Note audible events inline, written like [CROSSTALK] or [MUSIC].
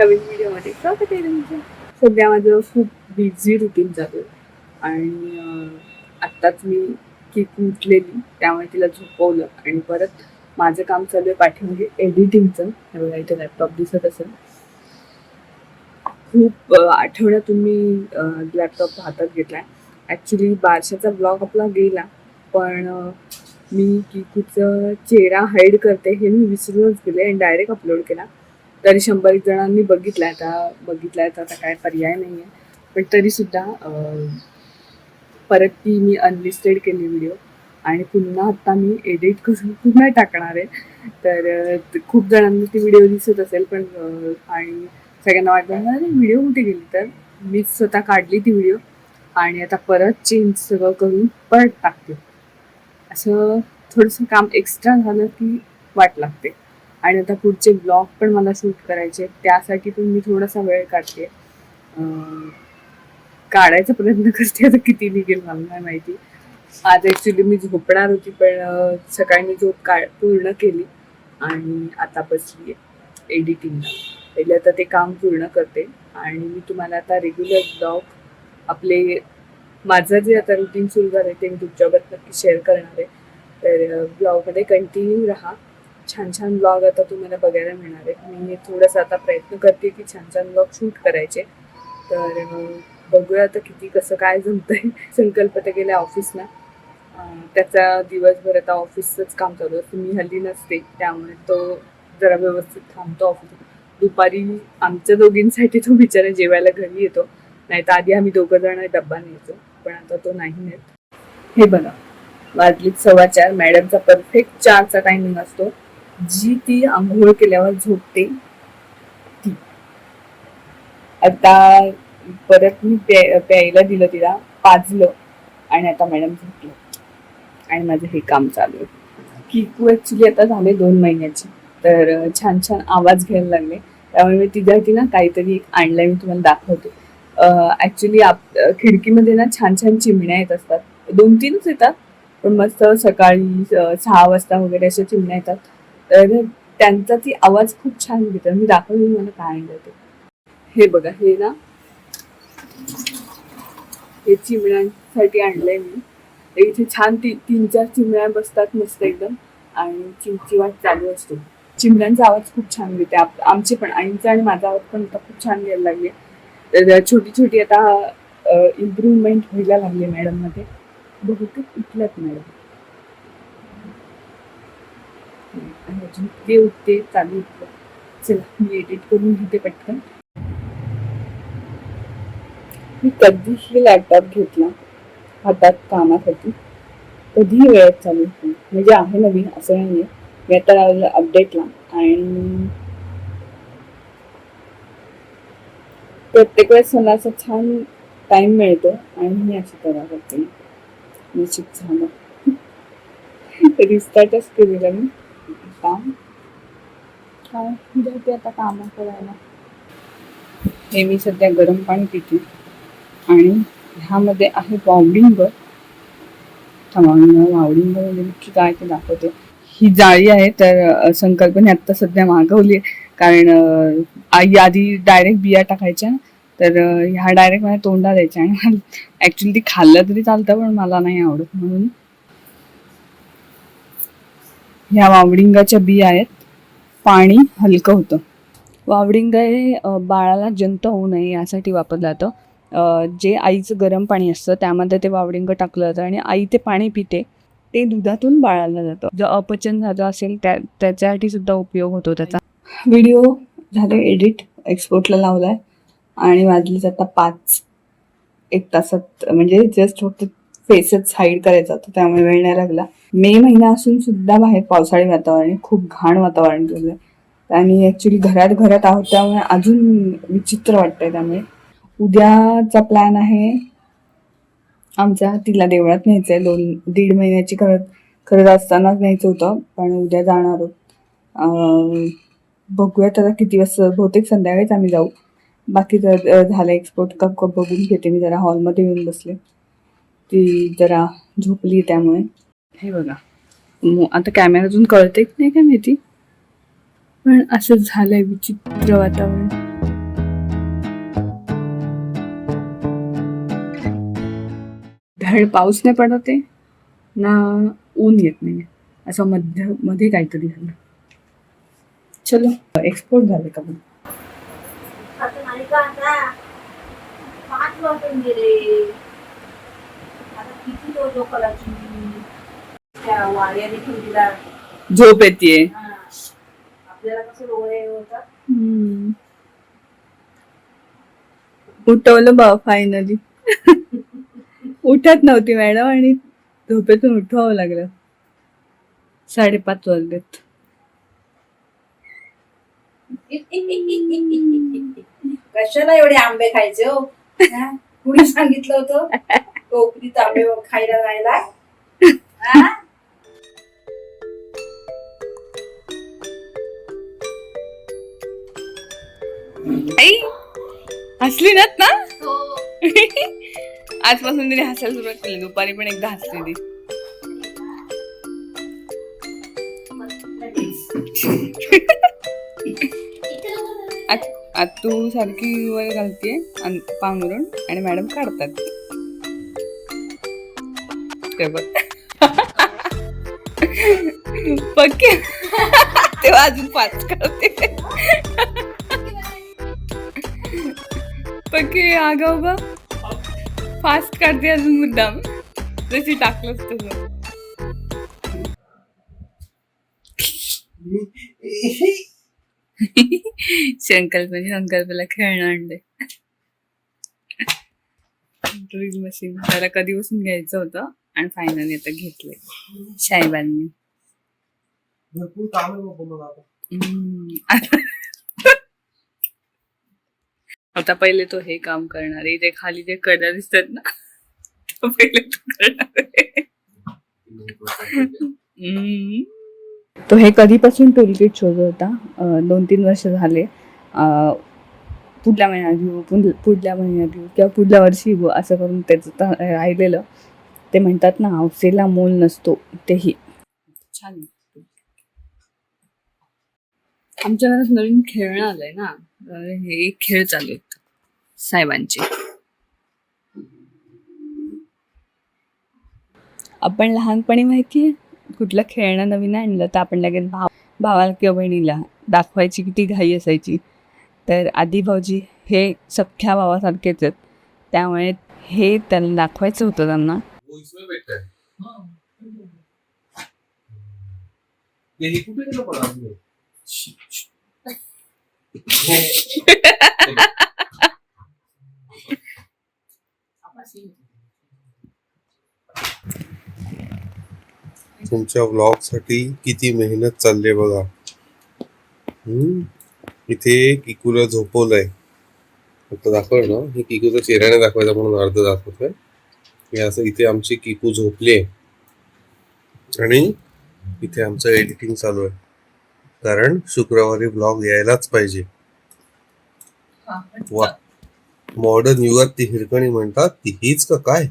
नवीन व्हिडिओमध्ये स्वागत आहे तुमचं. सध्या माझं खूप बिझी रुटीन चालू आहे आणि आत्ताच मी केक उठलेली त्यामुळे तिला झोपवलं. आणि परत माझं काम चालू आहे पाठीमागे एडिटिंगचं हे बघा इथे लॅपटॉप दिसत असेल. खूप अं, आठवड्यातून मी लॅपटॉप हातात घेतलाय. ॲक्च्युली बारशाचा ब्लॉग आपला गेला पण मी किकूचं चेहरा हाईड करते हे मी विसरूनच गेले आणि डायरेक्ट अपलोड केला. तरी शंभर एक जणांनी बघितला आता बघितलाय तर आता काय पर्याय नाही आहे पण तरीसुद्धा परत ती मी अनलिस्टेड केली व्हिडिओ आणि पुन्हा आता मी एडिट करून पुन्हा टाकणार आहे. तर खूप जणांना ती व्हिडिओ दिसत असेल पण आणि सगळ्यांना वाटलं अरे व्हिडिओ कुठे गेली? तर मी स्वतः काढली ती व्हिडिओ आणि आता परत चेंज सगळं करून परत टाकते. असं थोडंसं काम एक्स्ट्रा झालं की वाट लागते. आणि आता पुढचे ब्लॉग पण मला शूट करायचे त्यासाठी पण मी थोडासा वेळ काढते. काढायचा प्रयत्न करते. आता किती निघेल मला नाही माहिती. आज ॲक्च्युली मी झोपणार होती पण सकाळी मी झोप काढ पूर्ण केली. आणि आता बसली आहे एडिटिंगला पहिले आता ते काम पूर्ण करते. आणि मी तुम्हाला आता रेग्युलर ब्लॉग आपले माझं जे आता रुटीन सुरू झालं आहे ते मी तुमच्याबरोबर नक्की शेअर करणार आहे. तर ब्लॉगमध्ये कंटिन्यू राहा. छान छान ब्लॉग आता तुम्हाला बघायला मिळणार आहे मी थोडंसं आता प्रयत्न करते की छान छान ब्लॉग शूट करायचे. तर बघूया आता किती कसं काय जमतंय. [LAUGHS] संकल्प तर गेल्या ऑफिसला. त्याचा दिवसभर आता ऑफिसचंच काम चालू असतं. मी हल्ली नसते. त्यामुळे तो जरा व्यवस्थित थांबतो ऑफिस दुपारी आमच्या दोघींसाठी तो बिचारा जेवायला घरी येतो. नाही तर आधी आम्ही दोघं जण डब्बा न्यायचो. पण आता तो नाही नेत. हे बघा. वाजलीत सव्वा चार. मॅडमचा परफेक्ट चारचा टायमिंग असतो. जी ती आंघोळ केल्यावर झोपते ती. आता परत मी प्यायला दिलं तिला पाजलं आणि आता मॅडम झोपलं आणि माझं हे काम चालू आहे. किकू ॲक्च्युली आता झाले दोन महिन्याची. तर छान छान आवाज घ्यायला लागले. त्यामुळे मी तिच्यासाठी ना काहीतरी एक आणलंय मी तुम्हाला दाखवते. ॲक्च्युली आप खिडकीमध्ये ना छान छान चिमण्या येत असतात. दोन तीनच येतात पण मस्त सकाळी सहा वाजता वगैरे अशा चिमण्या येतात. तर त्यांचा ती आवाज खूप छान घेतात मी दाखवली मला काय आणलं ते? हे बघा हे ना हे चिमण्यांसाठी आणलंय मी. इथे छान ती तीन चार चिमण्या बसतात मस्त एकदम आणि चिमचिवाट चालू असतो. चिमण्यांचा आवाज खूप छान घेते आप आमचे पण आईचा आणि माझा आवाज पण आता खूप छान घ्यायला लागले. तर छोटी छोटी आता इम्प्रूव्हमेंट व्हायला लागली मॅडममध्ये. बहुतेक उठल्यात मॅडम आणि अजून. ते उठते चालू चला मी एडिट करून घेते पटकन. मी कधीही लॅपटॉप घेतला हातात कामासाठी. कधीही वेळेत चालू होती म्हणजे आहे नवीन असं नाही आहे मी आता लावलं अपडेटला आणि प्रत्येक वेळेस मला छान टाइम मिळतो. आणि मी अशी करा करते निश्चित झालं. [LAUGHS] रिस्टार्टच केलेला मी. काम? जाते आता कामं करायला. हे मी सध्या गरम पाणी पिते. आणि ह्यामध्ये आहे वावडिंग. वावडिंग म्हणजे नक्की काय ते दाखवते. ही जाळी आहे तर संकल्पने आत्ता सध्या मागवली कारण आई आधी डायरेक्ट बिया टाकायच्या तर ह्या डायरेक्ट माझ्या तोंडात द्यायच्या आणि [LAUGHS] ऍक्च्युली ती खाल्लं तरी चालतं पण मला नाही आवडत म्हणून. ह्या वावडिंगाच्या बिया आहेत. पाणी हलकं होतं. वावडिंग हे बाळाला जंत होऊ नये यासाठी वापरलं जातं. जे आईचं गरम पाणी असतं त्यामध्ये ते वावडिंग टाकलं जातं आणि आई ते पाणी पिते. ते दुधातून बाळाला जातं. जर अपचन झालं असेल त्या त्याच्यासाठी सुद्धा उपयोग होतो त्याचा. व्हिडिओ झाले एडिट एक्सपोर्टला लावलाय. आणि वाजलीच आता पाच एक तासात म्हणजे जस्ट फक्त फेसच हाईड करायचा होता त्यामुळे वेळ नाही लागला. मे महिना असून सुद्धा बाहेर पावसाळी वातावरण खूप घाण वातावरण झालं आणि ऍक्च्युली घरात घरात आहोत त्यामुळे अजून विचित्र वाटतंय त्यामुळे. उद्याचा प्लॅन आहे. आमच्या तिला देवळात न्यायचंय. दोन दीड महिन्याची खरं खरं असतानाच न्यायचं होतं पण उद्या जाणार आहोत. बघूयात आता किती वाजता बहुतेक संध्याकाळीच आम्ही जाऊ. बाकी जर झालं एक्सपोर्ट कप कप बघून घेते मी जरा हॉलमध्ये येऊन बसले. ती जरा झोपली त्यामुळे. हे बघा. आता कॅमेऱ्यातून कळते की नाही काय माहिती? पण असं झालंय विचित्र वातावरण. धड पाऊस नाही पडत आहे ना ऊन येत नाही असं मध्यमध्ये काहीतरी झालं. चलो एक्सपोर्ट झालं का पण किती त्या झोप येते. आपल्याला कसं डोळे होतात? उठवलं बा फायनली उठत नव्हती मॅडम आणि झोपेतून उठवावं लागलं. साडेपाच वाजलेत. कशाला एवढे आंबे खायचे हो? कुणी सांगितलं होतं? टोकरीत आंबे खायला जायला? आई हसली नात ना? हो. [LAUGHS] आजपासून तिने हसायला सुरुवात केली दुपारी पण एकदा हसली ती. [LAUGHS] आत तू सारखी वर घालतीये अन- पांघरून आणि मॅडम काढतात. ते बघ. [LAUGHS] पक्के. तेव्हा अजून पाच काढते. पक्के आगाव बा फास्ट काढते अजून मुद्दाम जशी टाकलंच तसं. संकल्पने संकल्पाला खेळणं आणले ड्रिल मशीन त्याला कधीपासून घ्यायचं होतं आणि फायनली आता घेतलंय. साहेबांनी भरपूर काम आहे बाबा मला आता. हम्म. आता पहिले तो हे काम करणार आहे ते खाली जे कडा दिसतात ना तो पहिले तो करणार. आहे हम्म. तो हे कधीपासून टोलगेट शोधत होता? अं, दोन तीन वर्ष झाले. अं, पुढल्या महिन्यात घेऊ पुढ- पुढल्या महिन्यात घेऊ किंवा पुढल्या वर्षी घेऊ असं करून त्याचं त- राहिलेलं. ते म्हणतात ना हौसेला मोल नसतो तेही छान. आमच्या घरात नवीन खेळणं आलंय ना. तर हे एक खेळ चालू साहेबांचे. आपण लहानपणी माहितीये कुठलं खेळणं नवीन आणलं तर आपण लगेच भाव भावाला किंवा बहिणीला दाखवायची किती घाई असायची. तर आधी भाऊजी हे सख्ख्या भावासारखेच आहेत. त्यामुळे हे त्यांना दाखवायचं होतं त्यांना [LAUGHS] वो इसमें बैठा है ये ही कुठे गेला पण आदमी? तुमच्या व्लॉगसाठी किती मेहनत चालली बघा. इथे किकूला झोपवलंय. फक्त दाखव ना हे किकूचा चेहऱ्याने दाखवायचा म्हणून अर्ध दाखवतोय. हे असं इथे आमची किकू झोपली आहे. आणि इथे आमचं एडिटिंग चालू आहे. कारण शुक्रवारी ब्लॉग यायलाच पाहिजे. वा. मॉडर्न युगात ती हिरकणी म्हणतात ती हीच का काय?